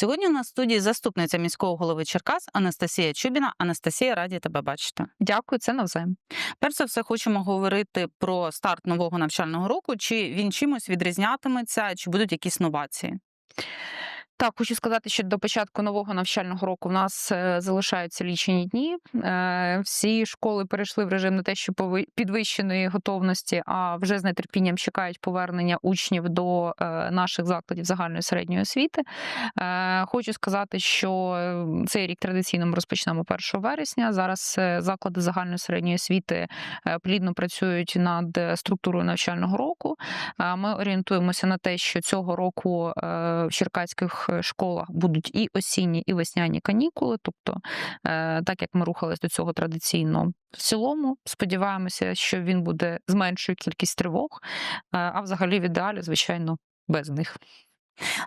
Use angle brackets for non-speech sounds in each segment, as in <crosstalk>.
Сьогодні у нас в студії заступниця міського голови Черкас Анастасія Чубіна. Анастасія, раді тебе бачити. Дякую, це навзаєм. Перш за все, хочемо говорити про старт нового навчального року. Чи він чимось відрізнятиметься, чи будуть якісь новації? Так, хочу сказати, що до початку нового навчального року в нас е, залишаються лічені дні. Е, Всі школи перейшли в режим не те, що підвищеної готовності, а вже з нетерпінням чекають повернення учнів до е, наших закладів загальної середньої освіти. Хочу сказати, що цей рік традиційно ми розпочнемо 1 вересня. Зараз заклади загальної середньої освіти плідно працюють над структурою навчального року. Ми орієнтуємося на те, що цього року в черкаських школах будуть і осінні, і весняні канікули. Тобто, е, так як ми рухались до цього традиційно в цілому, сподіваємося, що він буде зменшує кількість тривог, е, а взагалі в ідеалі, звичайно, без них.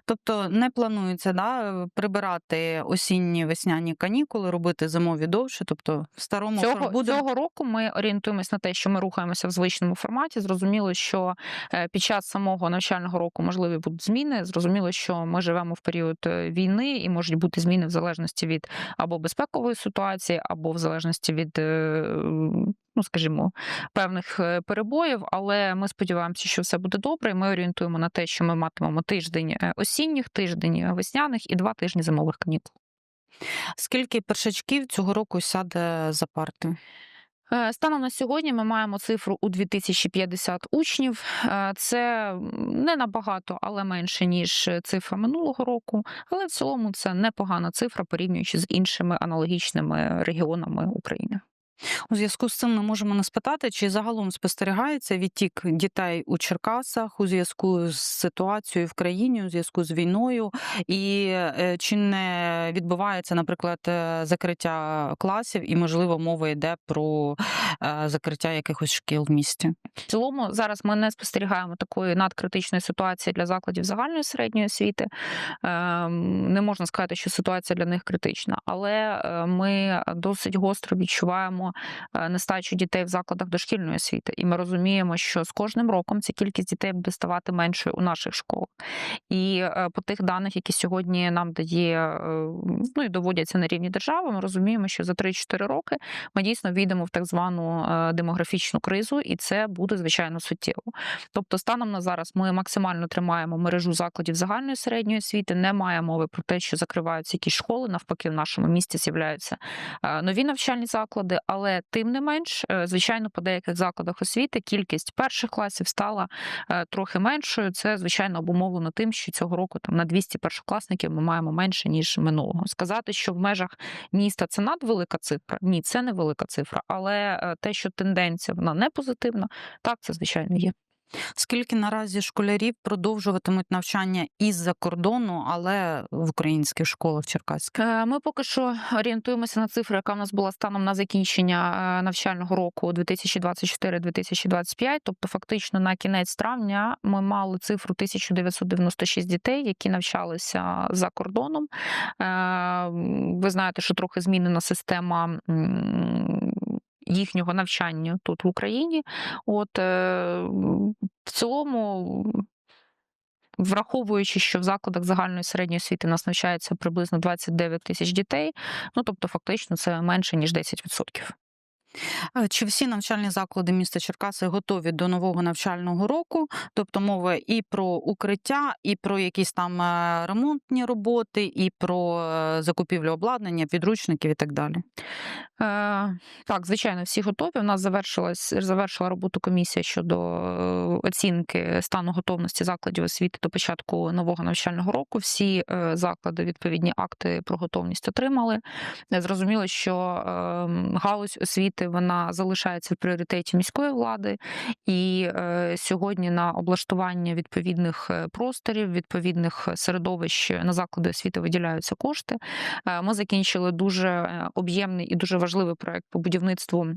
Тобто не планується да, прибирати осінні весняні канікули, робити зимові довше. Тобто в старому Цього, буде цього року ми орієнтуємось на те, що ми рухаємося в звичному форматі. Зрозуміло, що е, під час самого навчального року можливі будуть зміни. Зрозуміло, що ми живемо в період е, війни і можуть бути зміни в залежності від або безпекової ситуації, або в залежності від. Ну, скажімо, певних е, перебоїв, але ми сподіваємося, що все буде добре. і Ми орієнтуємо на те, що ми матимемо тиждень е, осінніх, тиждень е, весняних і два тижні зимових канікул. скільки першачків цього року сяде за парти? Станом на сьогодні ми маємо цифру у 2050 учнів. Це не набагато, але менше ніж цифра минулого року. Але в цілому це непогана цифра, порівнюючи з іншими аналогічними регіонами України. У зв'язку з цим ми можемо не спитати, чи загалом спостерігається відтік дітей у Черкасах у зв'язку з ситуацією в країні, у зв'язку з війною, і е, чи не відбувається, наприклад, е, закриття класів, і можливо мова йде про е, закриття якихось шкіл в місті. В цілому зараз ми не спостерігаємо такої надкритичної ситуації для закладів загальної середньої освіти. Ем, Не можна сказати, що ситуація для них критична, але ми досить гостро відчуваємо нестачу дітей в закладах дошкільної освіти, і ми розуміємо, що з кожним роком ця кількість дітей буде ставати меншою у наших школах. І е, по тих даних, які сьогодні нам дає е, ну і доводяться на рівні держави, ми розуміємо, що за 3-4 роки ми дійсно війдемо в так звану е, демографічну кризу, і це буде звичайно суттєво. Тобто, станом на зараз ми максимально тримаємо мережу закладів загальної середньої освіти. Немає мови про те, що закриваються якісь школи. Навпаки, в нашому місті з'являються е, нові навчальні заклади, але тим не менш, е, звичайно, по деяких закладах освіти кількість перших класів стала е, трохи меншою. Це звичайно обумовлено тим, що цього року там на 200 першокласників ми маємо менше ніж минулого. Сказати, що в межах міста це надвелика цифра. Ні, це не велика цифра, але е, те, що тенденція вона не позитивна, так це звичайно є. Скільки наразі школярів продовжуватимуть навчання із-за кордону, але в українських школах черкаських? Е, Ми поки що орієнтуємося на цифру, яка в нас була станом на закінчення е, навчального року 2024-2025. Тобто, фактично на кінець травня ми мали цифру 1996 дітей, які навчалися за кордоном. Е, Ви знаєте, що трохи змінена система. Їхнього навчання тут в Україні, от е, в цілому Враховуючи, що в закладах загальної середньої освіти нас навчається приблизно 29 тисяч дітей, ну тобто фактично це менше ніж 10%. Е, Чи всі навчальні заклади міста Черкаси готові до нового навчального року? Тобто мова і про укриття, і про якісь там е, ремонтні роботи, і про е, закупівлю обладнання, підручників і так далі. Е, так, звичайно, всі готові. У нас завершилась завершила роботу комісія щодо оцінки стану готовності закладів освіти до початку нового навчального року. Всі заклади відповідні акти про готовність отримали. Зрозуміло, що е, галузь освіти вона залишається в пріоритеті міської влади, і е, сьогодні на облаштування відповідних е, просторів, відповідних середовищ на заклади освіти виділяються кошти. Е, Ми закінчили дуже е, об'ємний і дуже важливий проект по будівництву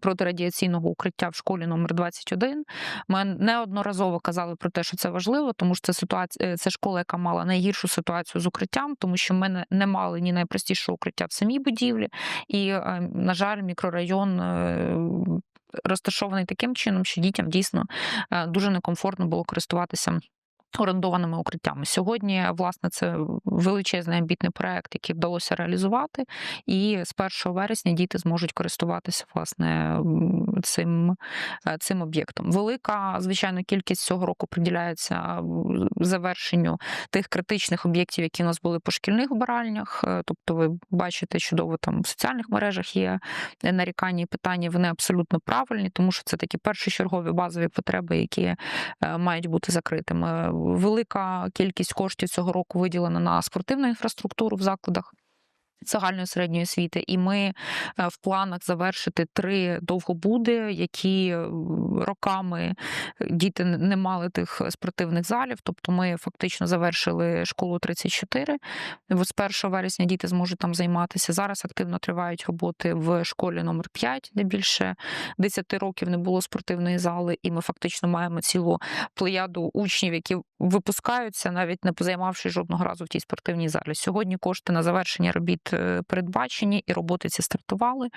протирадіаційного укриття в школі номер 21. Ми неодноразово казали про те, що це важливо, тому що це ситуація, це школа, яка мала найгіршу ситуацію з укриттям, тому що ми не- мали ні найпростішого укриття в самій будівлі, і, е, на жаль, мікрорайон. Е, Розташований таким чином, що дітям дійсно е, дуже некомфортно було користуватися орендованими укриттями. Сьогодні, власне, це величезний амбітний проект, який вдалося реалізувати, і з 1 вересня діти зможуть користуватися власне цим, е, цим об'єктом. Велика, звичайно, кількість цього року приділяється завершенню тих критичних об'єктів, які у нас були по шкільних вбиральнях. Е, Тобто, ви бачите, чудово там в соціальних мережах є нарікання і питання. Вони абсолютно правильні, тому що це такі першочергові базові потреби, які е, мають бути закритими. Велика кількість коштів цього року виділена на спортивну інфраструктуру в закладах. Загальної середньої освіти, і ми е, в планах завершити три довгобуди, які е, роками діти не мали тих спортивних залів. Тобто, ми фактично завершили школу 34. З 1 вересня діти зможуть там займатися. Зараз активно тривають роботи в школі номер 5, де більше 10 років не було спортивної зали, і ми фактично маємо цілу плеяду учнів, які випускаються, навіть не позаймавшись жодного разу в тій спортивній залі. Сьогодні кошти на завершення робіт е, передбачені, і роботи ці стартували.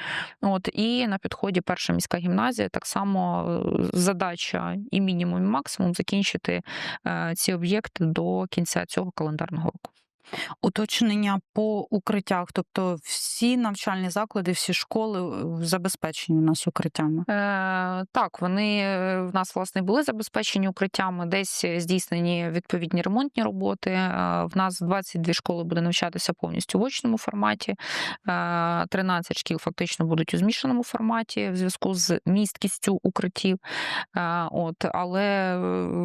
От і на підході перша міська гімназія так само е, задача і мінімум, і максимум закінчити е, ці об'єкти до кінця цього календарного року. Уточнення по укриттях, тобто всі навчальні заклади, всі школи е, забезпечені у нас укриттями. Е, так, вони е, в нас власне були забезпечені укриттями, десь здійснені відповідні ремонтні роботи. Е, в нас 22 школи буде навчатися повністю в очному форматі. Е, 13 шкіл фактично будуть у змішаному форматі в зв'язку з місткістю укриттів. Е, от, але е,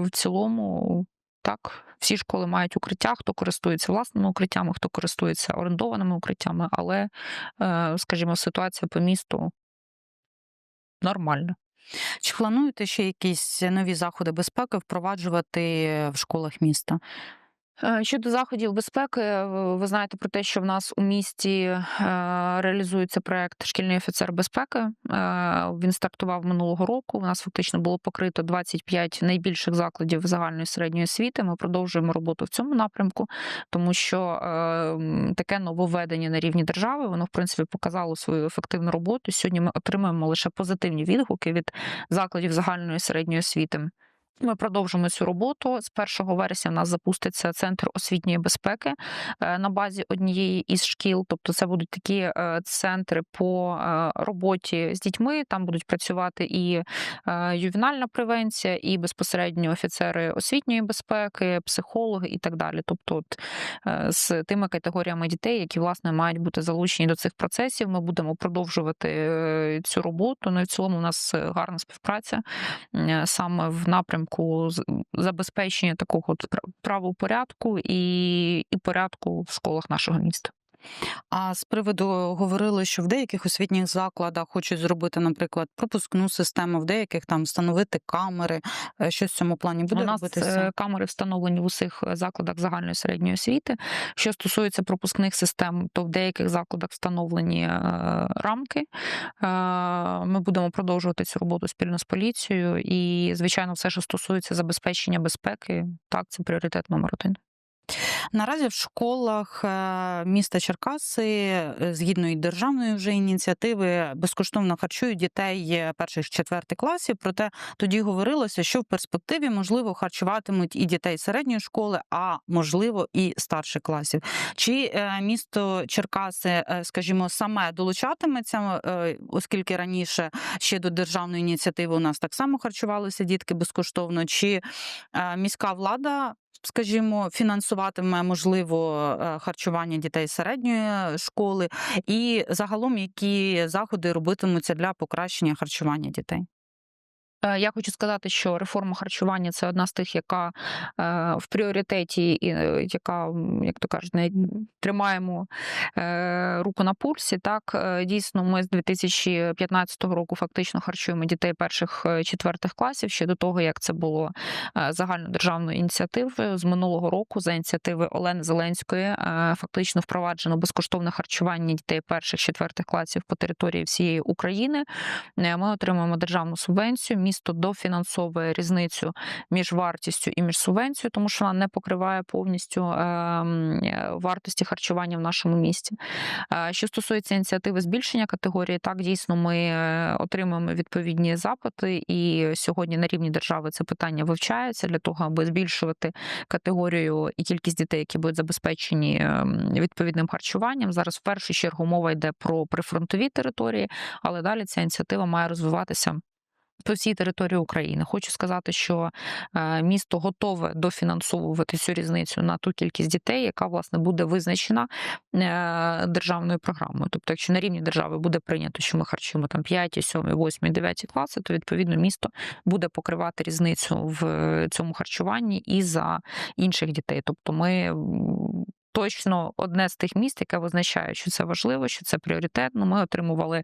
в цілому. Так, всі школи мають укриття, хто користується власними укриттями, хто користується орендованими укриттями, але, е, скажімо, ситуація по місту нормальна. Чи плануєте ще якісь нові заходи безпеки впроваджувати в школах міста? Е, Щодо заходів безпеки, е, ви знаєте про те, що в нас у місті е, реалізується проект Шкільний офіцер безпеки. Він стартував минулого року. У нас фактично було покрито 25 найбільших закладів загальної середньої освіти. Ми продовжуємо роботу в цьому напрямку, тому що е, таке нововведення на рівні держави, воно в принципі показало свою ефективну роботу. Сьогодні ми отримуємо лише позитивні відгуки від закладів загальної середньої освіти. Ми продовжимо цю роботу. З 1 вересня в нас запуститься центр освітньої безпеки е, на базі однієї із шкіл. Тобто, це будуть такі е, центри по е, роботі з дітьми. Там будуть працювати і ювенальна превенція, і безпосередньо офіцери освітньої безпеки, психологи і так далі. Тобто, от, з тими категоріями дітей, які власне мають бути залучені до цих процесів, ми будемо продовжувати цю роботу. Ну і в цілому у нас гарна співпраця саме в напрямку з- забезпечення такого правопорядку і, і порядку в школах нашого міста. А з приводу говорили, що в деяких освітніх закладах хочуть зробити, наприклад, пропускну систему, в деяких там встановити камери. Е, Що в цьому плані буде У нас робитися? е, камери встановлені в усіх е, закладах загальної середньої освіти. Що стосується пропускних систем, то в деяких закладах встановлені рамки. Ми будемо продовжувати цю роботу спільно з поліцією. І, звичайно, все, що стосується забезпечення безпеки, так, це пріоритет номер один. Наразі в школах е, міста Черкаси, е, згідно і державної вже ініціативи, безкоштовно харчують дітей е, перших четвертих класів. Проте тоді говорилося, що в перспективі можливо харчуватимуть і дітей середньої школи, а можливо і старших класів. Чи місто Черкаси, скажімо, саме долучатиметься, оскільки раніше ще до державної ініціативи у нас так само харчувалися дітки безкоштовно, чи міська влада скажімо, фінансуватиме можливо е, харчування дітей середньої школи, і загалом які заходи робитимуться для покращення харчування дітей. Е, Я хочу сказати, що реформа харчування це одна з тих, яка е, в пріоритеті, і е, яка, як то кажуть, не тримаємо руку на пульсі. Так, дійсно, ми з 2015 року фактично харчуємо дітей перших четвертих класів ще до того, як це було загальнодержавною ініціативою. З минулого року за ініціативи Олени Зеленської фактично впроваджено безкоштовне харчування дітей перших четвертих класів по території всієї України. Ми отримуємо державну субвенцію. Місто дофінансовує різницю між вартістю і між субвенцією, тому що вона не покриває повністю ем, е, вартості харчування в нашому місті. Е, Що стосується ініціативи збільшення категорії, так дійсно ми е, отримуємо відповідні запити, і сьогодні на рівні держави це питання вивчається для того, аби збільшувати категорію і кількість дітей, які будуть забезпечені відповідним харчуванням. Зараз в першу чергу мова йде про прифронтові території, але далі ця ініціатива має розвиватися. По всій території України хочу сказати, що е, місто готове дофінансовувати цю різницю на ту кількість дітей, яка власне буде визначена е, державною програмою. Тобто, якщо на рівні держави буде прийнято, що ми харчуємо там 5, 7, 8, 9 класи, то відповідно місто буде покривати різницю в цьому харчуванні і за інших дітей. Тобто, ми точно одне з тих міст, яке визначає, що це важливо, що це пріоритетно. Ми отримували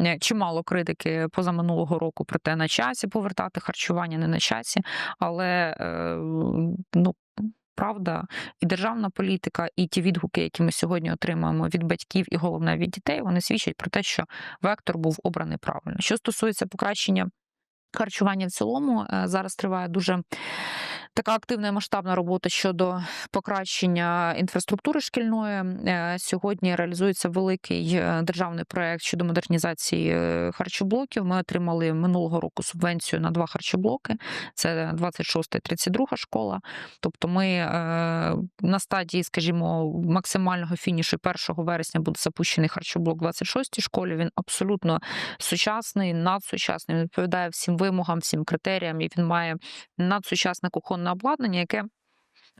е, чимало критики позаминулого року про те, на часі повертати харчування, не на часі, але е, ну. Правда, і державна політика, і ті відгуки, які ми сьогодні отримуємо від батьків, і головне від дітей, вони свідчать про те, що вектор був обраний правильно. Що стосується покращення харчування в цілому, е, зараз триває дуже така активна і масштабна робота щодо покращення інфраструктури шкільної. Е, Сьогодні реалізується великий е, державний проект щодо модернізації е, харчоблоків. Ми отримали минулого року субвенцію на два харчоблоки. Це 26 і 32 школа. Тобто, ми на стадії, скажімо, максимального фінішу 1 вересня буде запущений харчоблок в 26 школі. Він абсолютно сучасний, надсучасний. Він відповідає всім вимогам, всім критеріям, і він має надсучасне кухонне обладнання, яке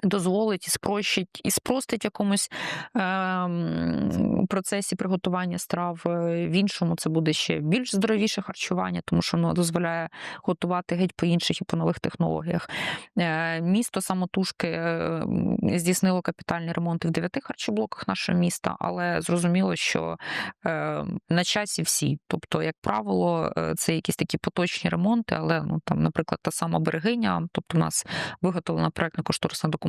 дозволить і спрощить і спростить якомусь ем, процесі приготування страв. Е, В іншому це буде ще більш здоровіше харчування, тому що воно дозволяє готувати геть по інших і по нових технологіях. Е, Місто самотужки е, здійснило капітальні ремонти в дев'яти харчоблоках нашого міста, але зрозуміло, що е, на часі всі. Тобто, як правило, е, це якісь такі поточні ремонти, але ну там, наприклад, та сама берегиня, тобто, у нас виготовлена проектно-кошторисна документація,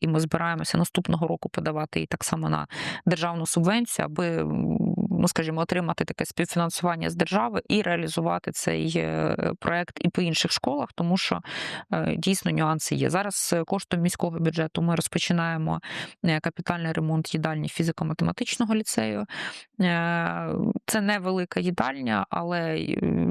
і ми збираємося наступного року подавати її так само на державну субвенцію, аби, ну скажімо, отримати таке співфінансування з держави і реалізувати цей е, проект і по інших школах, тому що е, дійсно нюанси є. Зараз коштом міського бюджету ми розпочинаємо е, капітальний ремонт їдальні фізико-математичного ліцею. Це невелика їдальня, але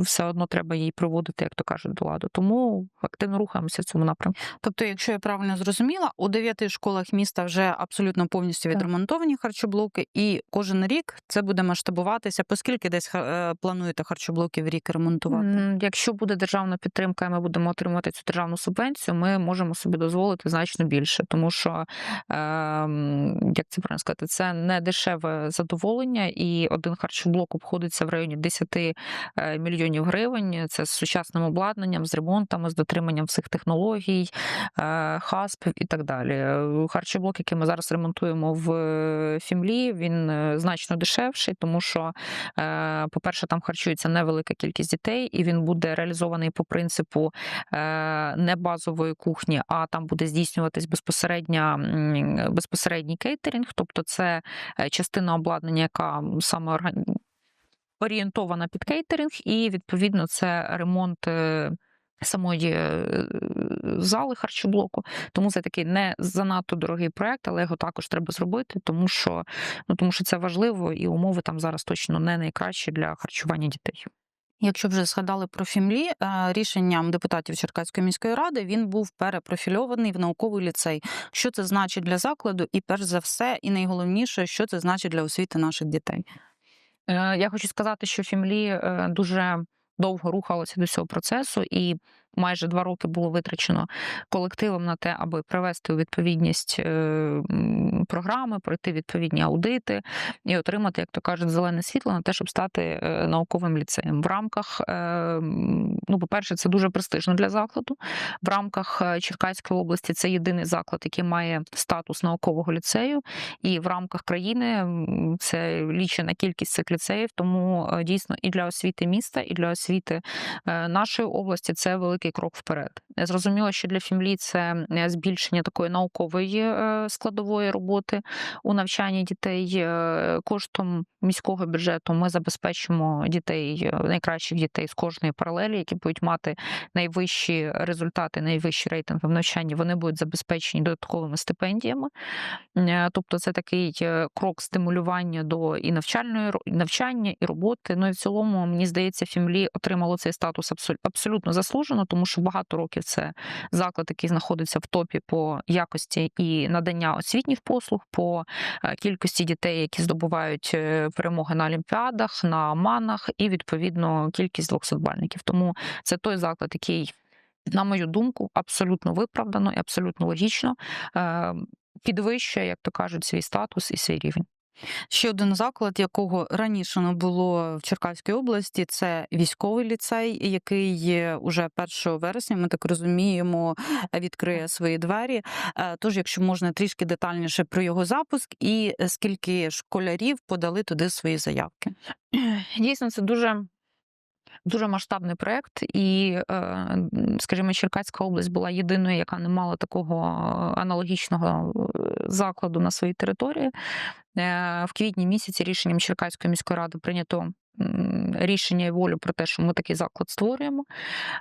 все одно треба її приводити, як то кажуть, до ладу. Тому активно рухаємося в цьому напрямку. Тобто, якщо я правильно зрозуміла, у дев'яти школах міста вже абсолютно повністю Так. відремонтовані харчоблоки, і кожен рік це буде масштабуватися. Поскільки десь е, плануєте харчоблоки в рік ремонтувати? Якщо буде державна підтримка, і ми будемо отримувати цю державну субвенцію, ми можемо собі дозволити значно більше, тому що ем, як це правильно сказати, це не дешеве задоволення, і один харчоблок обходиться в районі 10 е, мільйонів гривень. Це з сучасним обладнанням, з ремонтами, з дотриманням всіх технологій, е, хаспів і так далі. Е, Харчоблок, який ми зараз ремонтуємо в е, Фімлі, він е, значно дешевший, тому що Е, По-перше, там харчується невелика кількість дітей, і він буде реалізований по принципу е, не базової кухні, а там буде здійснюватись безпосередньо безпосередній кейтерінг, тобто це е, частина обладнання, яка саме орієнтована під кейтеринг, і відповідно це ремонт. е, Самої е, зали харчоблоку, тому це такий не занадто дорогий проект, але його також треба зробити, тому що ну тому що це важливо, і умови там зараз точно не найкращі для харчування дітей. Якщо вже згадали про Фімлі, е, рішенням депутатів Черкаської міської ради він був перепрофільований в науковий ліцей. Що це значить для закладу? І перш за все, і найголовніше, що це значить для освіти наших дітей? Е, Я хочу сказати, що Фімлі е, дуже довго рухалося до цього процесу, і майже два роки було витрачено колективом на те, аби привести у відповідність е, програми, пройти відповідні аудити і отримати, як то кажуть, зелене світло на те, щоб стати е, науковим ліцеєм. В рамках, е, ну, по-перше, це дуже престижно для закладу. В рамках Черкаської області це єдиний заклад, який має статус наукового ліцею, і в рамках країни це лічена кількість цих ліцеїв. Тому дійсно і для освіти міста, і для освіти нашої області це велике великий крок вперед. Зрозуміло, що для Фімлі це збільшення такої наукової е, складової роботи у навчанні дітей. Е, Коштом міського бюджету ми забезпечимо дітей, е, найкращих дітей з кожної паралелі, які будуть мати найвищі результати, найвищі рейтинги в навчанні. Вони будуть забезпечені додатковими стипендіями. Тобто, це такий крок стимулювання до і навчальної навчання, і роботи. Ну і в цілому, мені здається, Фімлі отримало цей статус абсол- абсолютно заслужено, тому що багато років це заклад, який знаходиться в топі по якості і надання освітніх послуг, по е, кількості дітей, які здобувають е, перемоги на олімпіадах, на манах, і відповідно кількість двохсотбальників. Тому це той заклад, який, на мою думку, абсолютно виправдано і абсолютно логічно е, підвищує, як то кажуть, свій статус і свій рівень. Ще один заклад, якого раніше не було в Черкаській області, це військовий ліцей, який є уже 1 вересня, ми так розуміємо, відкриє свої двері. Е, Тож, якщо можна трішки детальніше про його запуск і скільки школярів подали туди свої заявки. Дійсно, це дуже. Дуже масштабний проект, і, е, скажімо, Черкаська область була єдиною, яка не мала такого аналогічного е, закладу на своїй території. Е, В квітні місяці рішенням Черкаської міської ради прийнято рішення і волю про те, що ми такий заклад створюємо.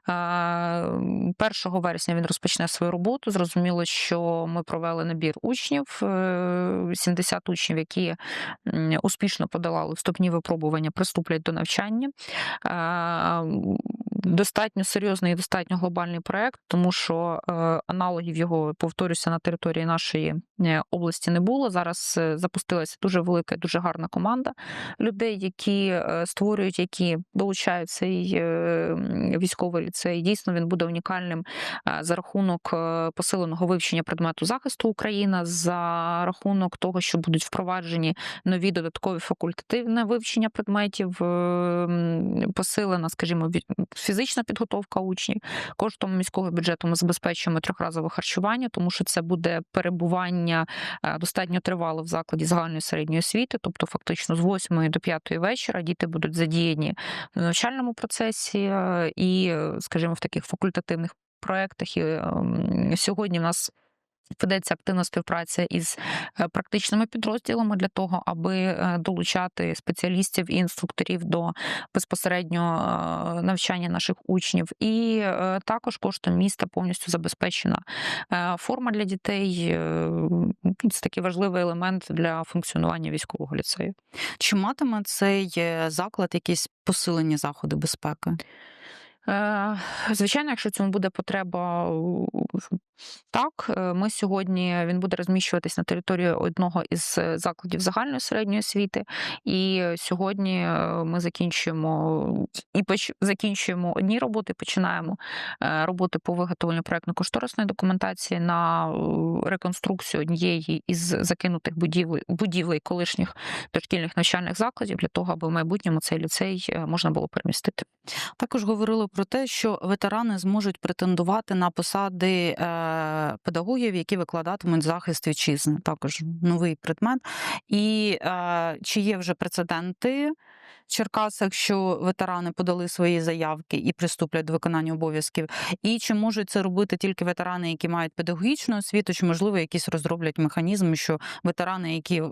Е, 1 вересня він розпочне свою роботу. Зрозуміло, що ми провели набір учнів, е, 70 учнів, які успішно подолали вступні випробування, приступлять до навчання. Е, Достатньо серйозний і достатньо глобальний проект, тому що е, аналогів його повторюся на території нашої е, області не було. Зараз е, запустилася дуже велика, дуже гарна команда людей, які е, створюють, які долучають цей е, військовий ліцей. Дійсно, він буде унікальним за рахунок е, посиленого вивчення предмету захисту України, за рахунок того, що будуть впроваджені нові додаткові факультативне вивчення предметів, е, посилена, скажімо, фізична підготовка учнів. Коштом міського бюджету ми забезпечуємо трьохразове харчування, тому що це буде перебування достатньо тривале в закладі загальної середньої освіти, тобто фактично з 8 до 5 вечора діти будуть задіяні в навчальному процесі і, е, скажімо, в таких факультативних проєктах. І ем, сьогодні в нас ведеться активна співпраця із е, практичними підрозділами для того, аби е, долучати спеціалістів і інструкторів до безпосередньо е, навчання наших учнів. І також коштом міста повністю забезпечена форма для дітей. Е, Це такий важливий елемент для функціонування військового ліцею. Чи матиме цей заклад якісь посилені заходи безпеки? Звичайно, якщо цьому буде потреба, так. Е, Ми сьогодні він буде розміщуватись на території одного із е, закладів загальної середньої освіти. І сьогодні е, ми закінчуємо і поч... закінчуємо одні роботи, починаємо роботи по виготовленню проектно-кошторисної документації на реконструкцію однієї із закинутих будівель, будівлей колишніх дошкільних навчальних закладів для того, аби в майбутньому цей ліцей можна було перемістити. Також говорили про те, що ветерани зможуть претендувати на посади педагогів, які викладатимуть захист вітчизни. Також новий предмет. І е, чи є вже прецеденти в Черкасах, що ветерани подали свої заявки і приступлять до виконання обов'язків? І чи можуть це робити тільки ветерани, які мають педагогічну освіту, чи можливо якісь розроблять механізми, що ветерани, які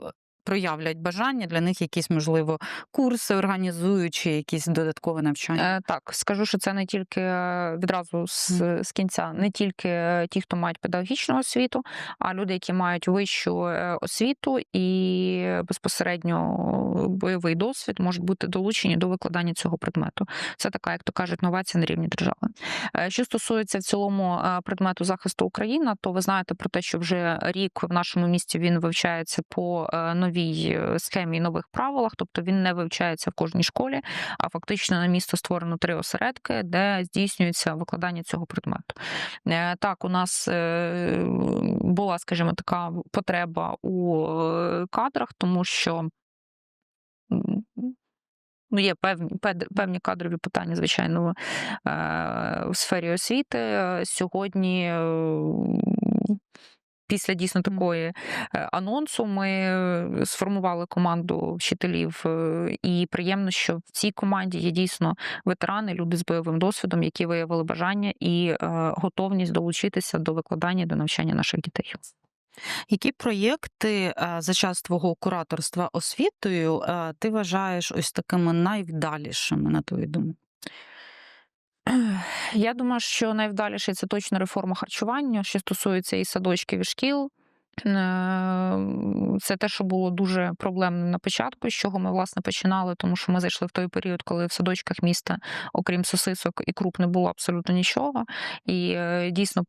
проявлять бажання, для них якісь можливо курси організують чи якісь додаткове навчання? Е, Так, скажу, що це не тільки е, відразу з, з кінця, не тільки е, ті, хто мають педагогічну освіту, а люди, які мають вищу освіту і безпосередньо бойовий досвід, можуть бути долучені до викладання цього предмету. Це така, як то кажуть, новація на рівні держави. Що стосується в цілому предмету захисту України, то ви знаєте про те, що вже рік в нашому місті він вивчається по е, новій е, схемі і нових правилах, тобто він не вивчається в кожній школі, а фактично на місто створено три осередки, де здійснюється викладання цього предмету. Е, Так, у нас е, була, скажімо, така потреба у кадрах, тому що. Ну, є певні, певні кадрові питання, звичайно, в, сфері освіти. Сьогодні після дійсно такої е, анонсу ми е, сформували команду вчителів, е, і приємно, що в цій команді є дійсно ветерани, люди з бойовим досвідом, які виявили бажання і готовність долучитися до викладання до навчання наших дітей. Які проєкти за час твого кураторства освітою ти вважаєш ось такими найвдалішими, на твою думку? Я думаю, що найвдаліше це точно реформа харчування, що стосується і садочків, і шкіл. Е, Це те, що було дуже проблемним на початку, з чого ми власне починали, тому що ми зайшли в той період, коли в садочках міста, окрім сосисок і круп, не було абсолютно нічого. І е, дійсно,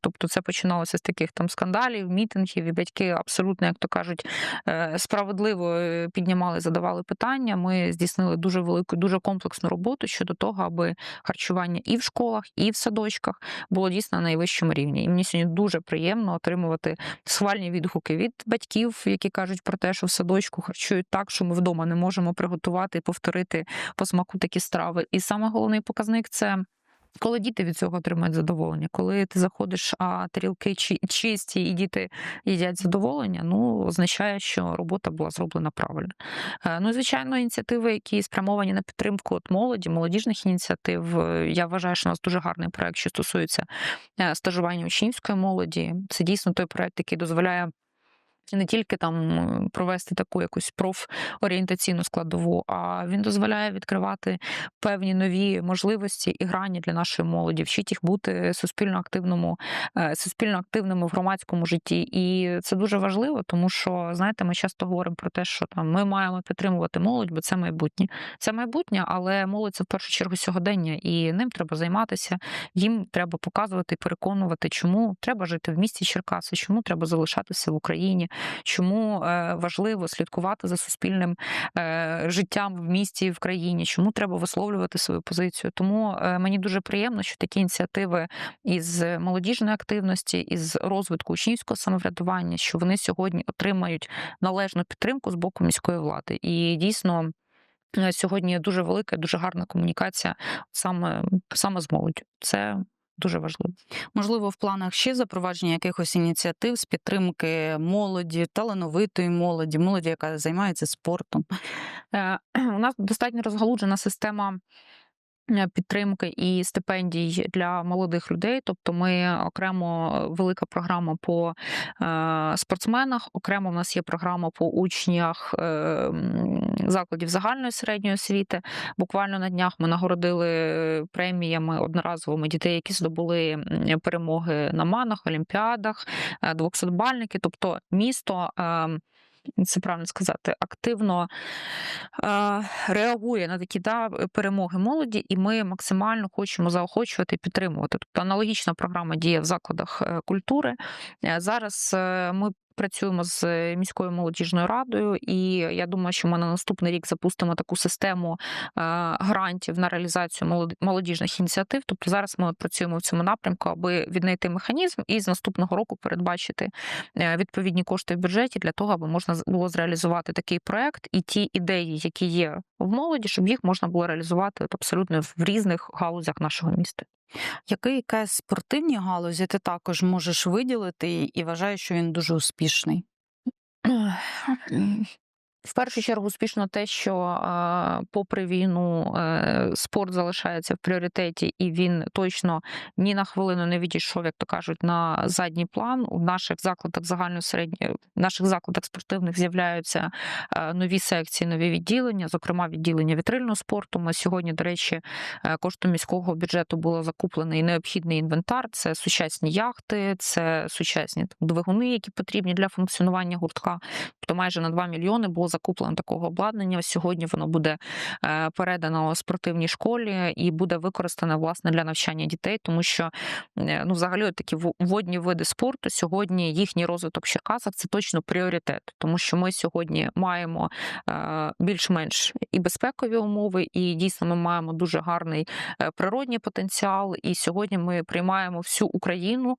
тобто, це починалося з таких там скандалів, мітингів, і батьки абсолютно, як то кажуть, е, справедливо піднімали, задавали питання. Ми здійснили дуже велику, дуже комплексну роботу щодо того, аби харчування і в школах, і в садочках було дійсно на найвищому рівні. І мені сьогодні дуже приємно отримувати схвальні відгуки від батьків, які кажуть про те, що в садочку харчують так, що ми вдома не можемо приготувати повторити по смаку такі страви. І саме головний показник це. Коли діти від цього отримують задоволення, коли ти заходиш, а тарілки чи- чисті, і діти їдять задоволення, ну означає, що робота була зроблена правильно. Е, Ну звичайно, ініціативи, які спрямовані на підтримку от молоді, молодіжних ініціатив. Е, Я вважаю, що у нас дуже гарний проект, що стосується е, стажування учнівської молоді. Це дійсно той проект, який дозволяє. Не тільки там е, провести таку якусь профорієнтаційну складову, а він дозволяє відкривати певні нові можливості і грані для нашої молоді, вчить їх бути суспільно активному, е, суспільно активними в громадському житті. І це дуже важливо, тому що знаєте, ми часто говоримо про те, що там ми маємо підтримувати молодь, бо це майбутнє. Це майбутнє, але молодь це в першу чергу сьогодення, і ним треба займатися. Їм треба показувати і переконувати, чому треба жити в місті Черкаси, чому треба залишатися в Україні, чому е, важливо слідкувати за суспільним е, життям в місті в країні, чому треба висловлювати свою позицію. Тому е, мені дуже приємно, що такі ініціативи із молодіжної активності, із розвитку учнівського самоврядування, що вони сьогодні отримають належну підтримку з боку міської влади. І дійсно. Сьогодні дуже велика, дуже гарна комунікація саме, саме з молоддю. Це дуже важливо. Можливо, в планах ще запровадження якихось ініціатив з підтримки молоді, талановитої молоді, молоді, яка займається спортом. Е, <clears throat> У нас достатньо розгалуджена система підтримки і стипендій для молодих людей. Тобто, ми окремо е, велика програма по е, спортсменах, окремо в нас є програма по учнях е, закладів загальної середньої освіти. Буквально на днях ми нагородили преміями одноразовими дітей, які здобули перемоги на манах, олімпіадах, е, двохсотбальники. Тобто місто. Це правильно сказати, активно е, реагує на такі да, перемоги молоді, і ми максимально хочемо заохочувати і підтримувати. Тобто аналогічна програма діє в закладах е, культури. Е, Зараз е, ми. Працюємо з міською молодіжною радою, і я думаю, що ми на наступний рік запустимо таку систему е, грантів на реалізацію молоді- молодіжних ініціатив. Тобто зараз ми працюємо в цьому напрямку, аби віднайти механізм і з наступного року передбачити е, відповідні кошти в бюджеті для того, аби можна було зреалізувати такий проект і ті ідеї, які є в молоді, щоб їх можна було реалізувати абсолютно в різних галузях нашого міста. Який якась спортивній галузі ти також можеш виділити і вважаєш, що він дуже успішний? В першу чергу успішно те, що попри війну е, спорт залишається в пріоритеті, і він точно ні на хвилину не відійшов, як то кажуть, на задній план. У наших закладах загальної в наших закладах спортивних з'являються е, нові секції, нові відділення, зокрема відділення вітрильного спорту. Ми сьогодні, до речі, е, коштом міського бюджету було закуплений необхідний інвентар. Це сучасні яхти, це сучасні двигуни, які потрібні для функціонування гуртка. Тобто майже на 2 мільйони було закуплено такого обладнання. Сьогодні воно буде е, передано спортивній школі і буде використане власне для навчання дітей, тому що е, ну, взагалі, такі во- водні види спорту сьогодні їхній розвиток в Черкасах це точно пріоритет, тому що ми сьогодні маємо е, більш-менш і безпекові умови, і дійсно ми маємо дуже гарний природній потенціал. І сьогодні ми приймаємо всю Україну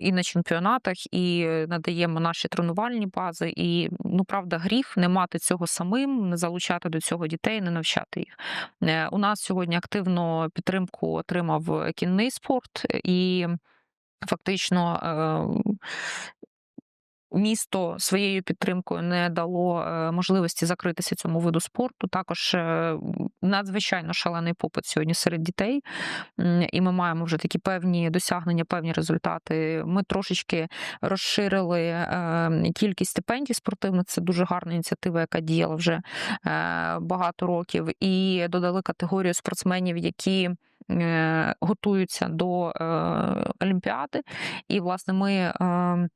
і на чемпіонатах, і надаємо наші тренувальні бази. І ну правда, гріх не мати цього самим, не залучати до цього дітей, не навчати їх. Е, У нас сьогодні активно підтримку отримав кінний спорт і. фактично. Місто своєю підтримкою не дало е, можливості закритися цьому виду спорту. Також е, надзвичайно шалений попит сьогодні серед дітей, і ми маємо вже такі певні досягнення, певні результати. Ми трошечки розширили е, кількість стипендій спортивних. Це дуже гарна ініціатива, яка діяла вже багато років, і додали категорію спортсменів, які готуються до е, Олімпіади. І, власне, ми. е,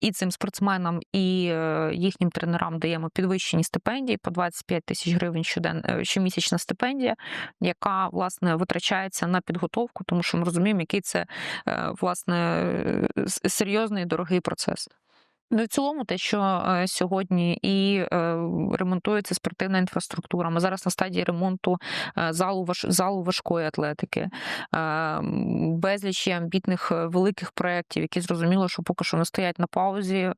і цим спортсменам, і е, їхнім тренерам даємо підвищені стипендії по 25 тисяч гривень щоден, е, щомісячна стипендія, яка власне витрачається на підготовку, тому що ми розуміємо, який це е, власне серйозний і дорогий процес. Ну в цілому, те, що е, сьогодні і е, ремонтується спортивна інфраструктура. Ми зараз на стадії ремонту е, залу важ, залу важкої атлетики, безліч амбітних великих проєктів, які зрозуміло, що поки що не стоять на паузі,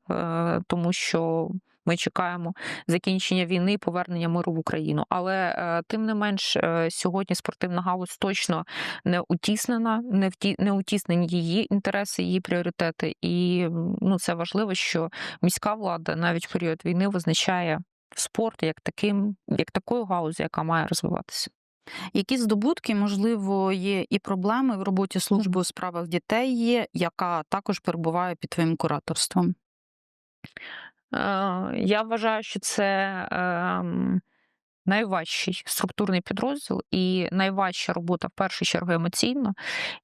тому що. Ми чекаємо закінчення війни повернення миру в Україну. Але е, тим не менш, е, сьогодні спортивна галузь точно не утіснена, не вті, не утіснені її інтереси, її пріоритети. І ну, це важливо, що міська влада навіть в період війни визначає спорт як таким, як такою галузю, яка має розвиватися. Які здобутки, можливо, є і проблеми в роботі служби у справах дітей є, яка також перебуває під твоїм кураторством? Е, Я вважаю, що це ем, найважчий структурний підрозділ і найважча робота в першу чергу емоційно.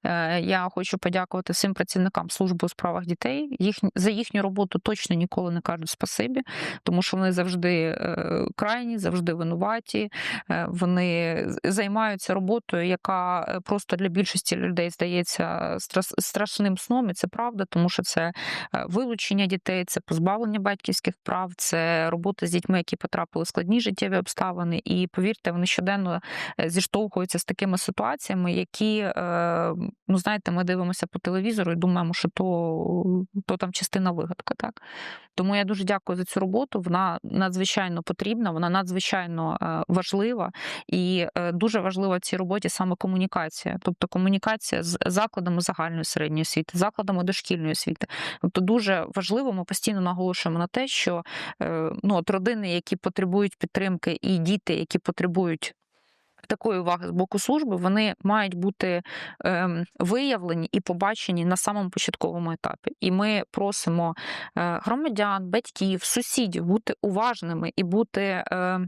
Е, Я хочу подякувати всім працівникам служби у справах дітей. Їх за їхню роботу точно ніколи не кажуть спасибі, тому що вони завжди е, крайні, завжди винуваті. Е, Вони займаються роботою, яка просто для більшості людей здається страшним сном, і це правда, тому що це вилучення дітей, це позбавлення батьківських прав, це робота з дітьми, які потрапили в складні життєві обставини. І повірте, вони щоденно е, зіштовхуються з такими ситуаціями, які, е, ну знаєте, ми дивимося по телевізору і думаємо, що то, то там частина вигадка. Так тому я дуже дякую за цю роботу. Вона надзвичайно потрібна, вона надзвичайно е, важлива, і дуже важлива в цій роботі саме комунікація, тобто комунікація з закладами загальної середньої освіти, закладами дошкільної освіти. Тобто дуже важливо, ми постійно наголошуємо на те, що ну, от родини, які потребують підтримки, і діти, які потребують. Такої уваги з боку служби вони мають бути е, виявлені і побачені на самому початковому етапі. І ми просимо е, громадян, батьків, сусідів бути уважними і бути. Е,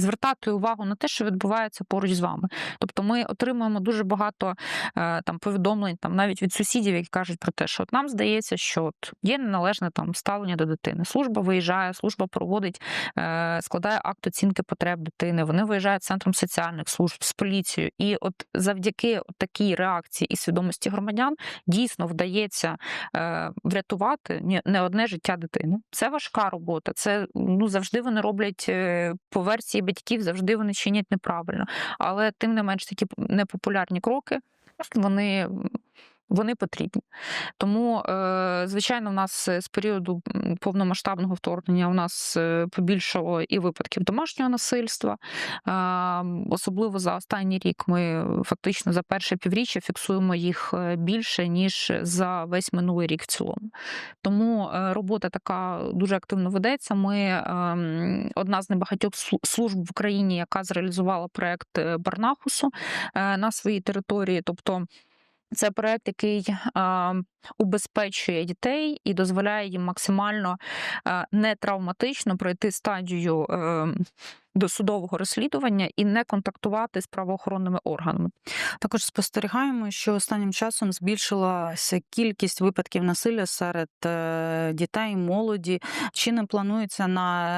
Звертати увагу на те, що відбувається поруч з вами. Тобто ми отримуємо дуже багато е, там повідомлень, там навіть від сусідів, які кажуть про те, що от нам здається, що от є неналежне там ставлення до дитини. Служба виїжджає, служба проводить, е, складає акт оцінки потреб дитини. Вони виїжджають центром соціальних служб з поліцією. І от завдяки такій реакції і свідомості громадян дійсно вдається е, врятувати не одне життя дитини. Це важка робота. Це ну завжди вони роблять по версії батьків, завжди вони чинять неправильно. Але тим не менш такі непопулярні кроки вони. Вони потрібні. Тому, е, звичайно, в нас з періоду повномасштабного вторгнення у нас е, побільшало і випадків домашнього насильства. Особливо за останній рік ми фактично за перше півріччя фіксуємо їх е, більше, ніж за весь минулий рік в цілому. Тому е, робота така дуже активно ведеться. Ми одна з небагатьох служб в Україні, яка зреалізувала проект е, Барнахусу е, на своїй території. Тобто це проект, який убезпечує дітей і дозволяє їм максимально а, нетравматично пройти стадію е, досудового розслідування і не контактувати з правоохоронними органами. Також спостерігаємо, що останнім часом збільшилася кількість випадків насилля серед е, дітей, молоді. Чи не планується на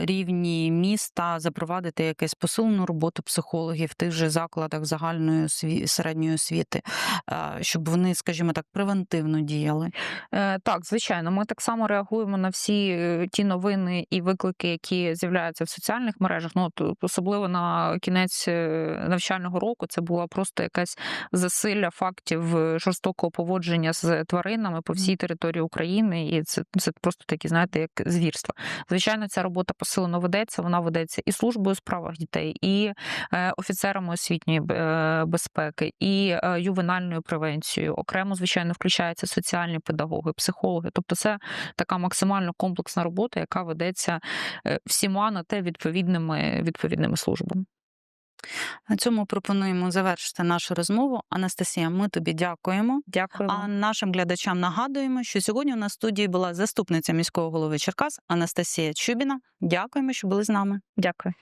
е, рівні міста запровадити якусь посилену роботу психологів в тих же закладах загальної середньої освіти, е, щоб вони, скажімо так, превентивно діяли? Е, Так, звичайно, ми так само реагуємо на всі е, ті новини і виклики, які з'являються в соціальних мережах. Ну, от, особливо на кінець е, навчального року це була просто якась засилля фактів е, жорстокого поводження з тваринами по всій території України, і це, це просто такі, знаєте, як звірства. Звичайно, ця робота посилено ведеться. Вона ведеться і службою у справах дітей, і е, офіцерами освітньої е, безпеки, і е, ювенальною превенцією. Окремо, звичайно, включається залучаються соціальні педагоги, психологи. Тобто, це така максимально комплексна робота, яка ведеться е, всіма на те відповідними відповідними службами. На цьому пропонуємо завершити нашу розмову. Анастасія, ми тобі дякуємо. Дякую. А нашим глядачам нагадуємо, що сьогодні у нас в студії була заступниця міського голови Черкас Анастасія Чубіна. Дякуємо, що були з нами. Дякую.